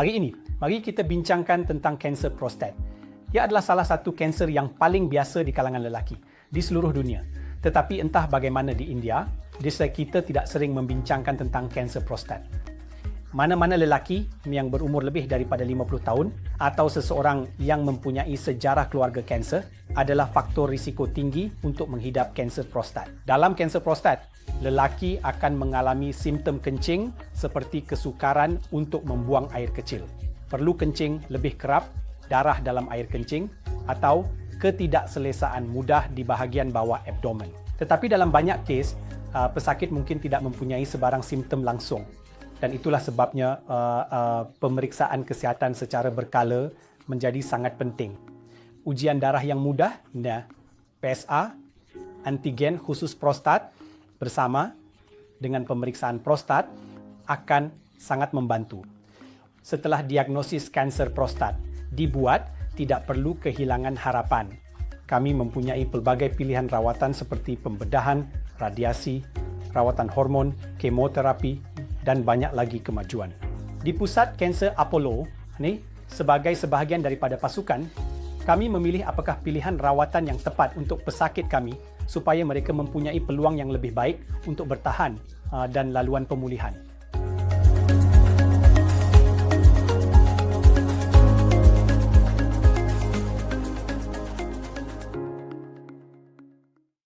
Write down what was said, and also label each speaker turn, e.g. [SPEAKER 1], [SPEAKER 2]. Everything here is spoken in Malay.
[SPEAKER 1] Hari ini, mari kita bincangkan tentang kanser prostat. Ia adalah salah satu kanser yang paling biasa di kalangan lelaki di seluruh dunia. Tetapi entah bagaimana di India, desa kita tidak sering membincangkan tentang kanser prostat. Mana-mana lelaki yang berumur lebih daripada 50 tahun atau seseorang yang mempunyai sejarah keluarga kanser adalah faktor risiko tinggi untuk menghidap kanser prostat. Dalam kanser prostat, lelaki akan mengalami simptom kencing seperti kesukaran untuk membuang air kecil. Perlu kencing lebih kerap, darah dalam air kencing atau ketidakselesaan mudah di bahagian bawah abdomen. Tetapi dalam banyak kes, uh, pesakit mungkin tidak mempunyai sebarang simptom langsung dan itulah sebabnya uh, uh, pemeriksaan kesihatan secara berkala menjadi sangat penting. Ujian darah yang mudah, nah, PSA, antigen khusus prostat bersama dengan pemeriksaan prostat akan sangat membantu. Setelah diagnosis kanser prostat dibuat, tidak perlu kehilangan harapan. Kami mempunyai pelbagai pilihan rawatan seperti pembedahan, radiasi, rawatan hormon, kemoterapi dan banyak lagi kemajuan. Di Pusat Kanser Apollo, ni sebagai sebahagian daripada pasukan, kami memilih apakah pilihan rawatan yang tepat untuk pesakit kami supaya mereka mempunyai peluang yang lebih baik untuk bertahan uh, dan laluan pemulihan.